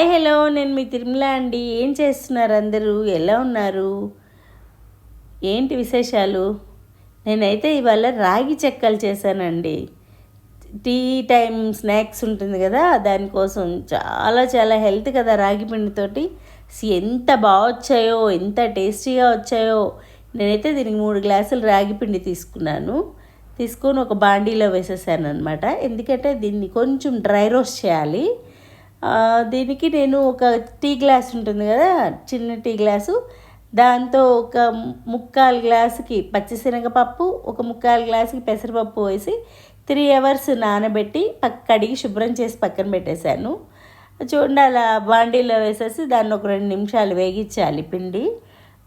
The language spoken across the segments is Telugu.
Hi hello. నేను మీ తిరుమల అండి. ఏం చేస్తున్నారు అందరూ? ఎలా ఉన్నారు? ఏంటి విశేషాలు? నేనైతే ఇవాళ రాగి చెక్కలు చేశానండి. టీ టైం స్నాక్స్ ఉంటుంది కదా దానికోసం చాలా చాలా హెల్త్ కదా రాగి పిండితోటి. ఎంత బాగా వచ్చాయో ఎంత టేస్టీగా వచ్చాయో. నేనైతే దీనికి మూడు గ్లాసులు రాగి పిండి తీసుకున్నాను. తీసుకొని ఒక బాండీలో వేసేసాను అనమాట ఎందుకంటే దీన్ని కొంచెం డ్రై రోస్ట్ చేయాలి. దీనికి నేను ఒక టీ గ్లాస్ ఉంటుంది కదా చిన్న టీ గ్లాసు. దాంతో ఒక ముక్కాలు గ్లాసుకి పచ్చిశనగపప్పు ఒక ముక్కాలు గ్లాసుకి పెసరపప్పు వేసి త్రీ అవర్స్ నానబెట్టి పక్క కడిగి శుభ్రం చేసి పక్కన పెట్టేశాను. చూడండి అలా బాండీలో వేసేసి దాన్ని ఒక రెండు నిమిషాలు వేగించాలి పిండి.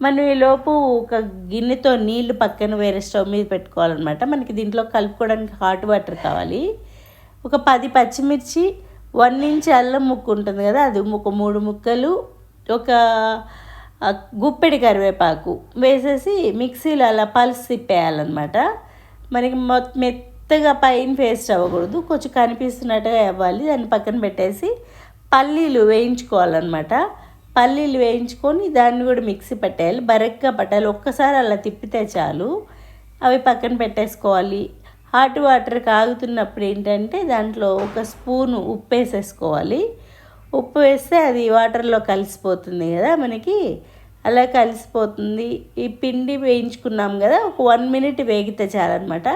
మనం ఈ లోపు ఒక గిన్నెతో నీళ్ళు పక్కన వేరే స్టవ్ మీద పెట్టుకోవాలన్నమాట. మనకి దీంట్లో కలుపుకోవడానికి హాట్ వాటర్ కావాలి. ఒక పది పచ్చిమిర్చి వన్ ఇంచ్ అల్లం ముక్క ఉంటుంది కదా అది ఒక మూడు ముక్కలు ఒక గుప్పెడి కరివేపాకు వేసేసి మిక్సీలో అలా పల్స్ తిప్పేయాలన్నమాట. మనకి మొ మెత్తగా పైన పేస్ట్ అవ్వకూడదు కొంచెం కనిపిస్తున్నట్టుగా అవ్వాలి. దాన్ని పక్కన పెట్టేసి పల్లీలు వేయించుకోవాలన్నమాట. పల్లీలు వేయించుకొని దాన్ని కూడా మిక్సీ పెట్టేయాలి బరగ్గా పట్టాలి. ఒక్కసారి అలా తిప్పితే చాలు. అవి పక్కన పెట్టేసుకోవాలి. హాట్ వాటర్ కాగుతున్నప్పుడు ఏంటంటే దాంట్లో ఒక స్పూను ఉప్పు వేసేసుకోవాలి. ఉప్పు వేస్తే అది వాటర్లో కలిసిపోతుంది కదా మనకి. అలా కలిసిపోతుంది. ఈ పిండి వేయించుకున్నాం కదా ఒక వన్ మినిట్ వేగితే చాలన్నమాట.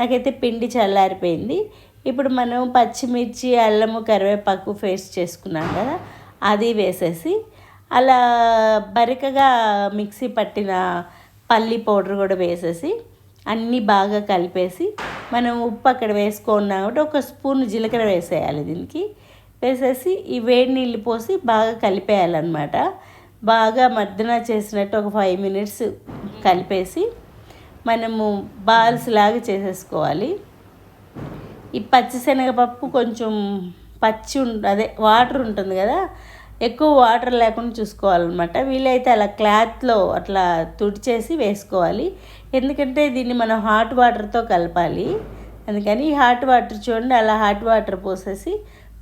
నాకైతే పిండి చల్లారిపోయింది. ఇప్పుడు మనం పచ్చిమిర్చి అల్లము కరివేపాకు పేస్ట్ చేసుకున్నాం కదా అది వేసేసి అలా బరికగా మిక్సీ పట్టిన పల్లి పౌడర్ కూడా వేసేసి అన్నీ బాగా కలిపేసి మనం ఉప్పు అక్కడ వేసుకున్నాం కాబట్టి ఒక స్పూన్ జీలకర్ర వేసేయాలి దీనికి. వేసేసి ఈ వేడి నీళ్ళు పోసి బాగా కలిపేయాలన్నమాట. బాగా మర్దన చేసినట్టు ఒక ఫైవ్ మినిట్స్ కలిపేసి మనము బాల్స్ లాగా చేసేసుకోవాలి. ఈ పచ్చిశనగపప్పు కొంచెం పచ్చి ఉం అదే వాటర్ ఉంటుంది కదా ఎక్కువ వాటర్ లేకుండా చూసుకోవాలన్నమాట. వీలైతే అలా క్లాత్లో అట్లా తుడిచేసి వేసుకోవాలి. ఎందుకంటే దీన్ని మనం హాట్ వాటర్తో కలపాలి. అందుకని ఈ హాట్ వాటర్ చూడండి అలా హాట్ వాటర్ పోసేసి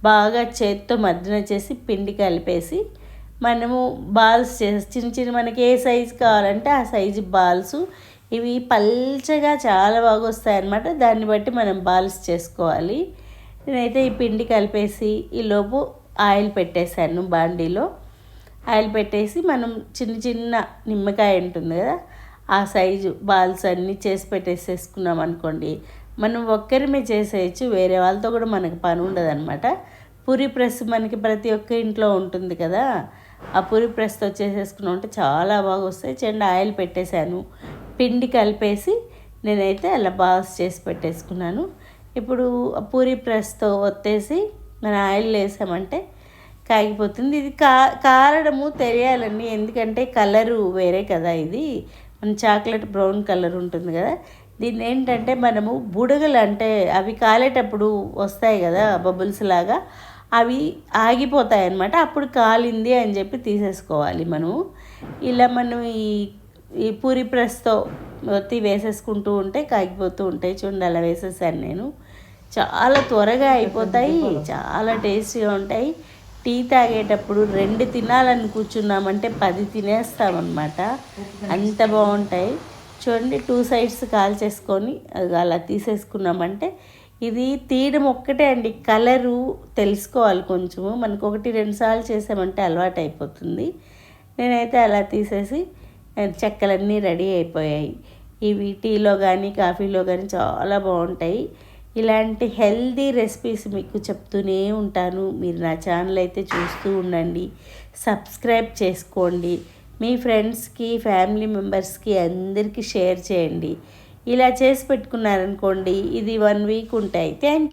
బాగా చేత్తో మద్దన చేసి పిండి కలిపేసి మనము బాల్స్ చేసి చిన్న చిన్న మనకి ఏ సైజు కావాలంటే ఆ సైజు బాల్స్ ఇవి పల్చగా చాలా బాగా వస్తాయి అన్నమాట దాన్ని బట్టి మనం బాల్స్ చేసుకోవాలి. నేనైతే ఈ పిండి కలిపేసి ఈ లోపు ఆయిల్ పెట్టేశాను బాండీలో. ఆయిల్ పెట్టేసి మనం చిన్న చిన్న నిమ్మకాయ ఉంటుంది కదా ఆ సైజు బాల్స్ అన్నీ చేసి పెట్టేసేసుకున్నాం అనుకోండి మనం ఒక్కరిమే చేసేయచ్చు వేరే వాళ్ళతో కూడా మనకు పని ఉండదు అనమాట పూరి ప్రెస్ మనకి ప్రతి ఒక్క ఇంట్లో ఉంటుంది కదా ఆ పూరి ప్రెస్తో చేసేసుకున్నాం అంటే చాలా బాగా వస్తాయి చెండు ఆయిల్ పెట్టేశాను పిండి కలిపేసి నేనైతే అలా బాల్స్ చేసి పెట్టేసుకున్నాను. ఇప్పుడు ఆ పూరి ప్రెస్తో ఒత్తేసి మన ఆయిల్ వేసామంటే కాగిపోతుంది. ఇది కా కారడము తెలియాలండి ఎందుకంటే కలరు వేరే కదా ఇది. మన చాక్లెట్ బ్రౌన్ కలర్ ఉంటుంది కదా. దీన్ని ఏంటంటే మనము బుడగలు అంటే అవి కాలేటప్పుడు వస్తాయి కదా బబుల్స్ లాగా. అవి ఆగిపోతాయి అన్నమాట అప్పుడు కాలింది అని చెప్పి తీసేసుకోవాలి మనము. ఇలా మనం ఈ ఈ పూరి ప్రెస్తో ఒత్తి వేసేసుకుంటూ ఉంటే కాగిపోతూ ఉంటాయి చూడండి అలా వేసేసాను నేను. చాలా త్వరగా అయిపోతాయి చాలా టేస్టీగా ఉంటాయి. టీ తాగేటప్పుడు రెండు తినాలని కూర్చున్నామంటే పది తినేస్తామన్నమాట. అంత బాగుంటాయి. చూడండి టూ సైడ్స్ కాల్చేసుకొని అలా తీసేసుకున్నామంటే ఇది తీయడం ఒక్కటే అండి. కలరు తెలుసుకోవాలి కొంచెము. మనకు ఒకటి రెండు సార్లు చేసామంటే అలవాటు అయిపోతుంది నేనైతే అలా తీసేసి చెక్కలన్నీ రెడీ అయిపోయాయి. ఇవి టీలో కానీ కాఫీలో కానీ చాలా బాగుంటాయి. ఇలాంటి హెల్దీ రెసిపీస్ మీకు చెప్తూనే ఉంటాను. మీరు నా ఛానల్ అయితే చూస్తూ ఉండండి. సబ్స్క్రైబ్ చేసుకోండి. మీ ఫ్రెండ్స్కి ఫ్యామిలీ మెంబర్స్కి అందరికీ షేర్ చేయండి. ఇలా చేసి పెట్టుకున్నారనుకోండి ఇది వన్ వీక్ ఉంటాయి. థ్యాంక్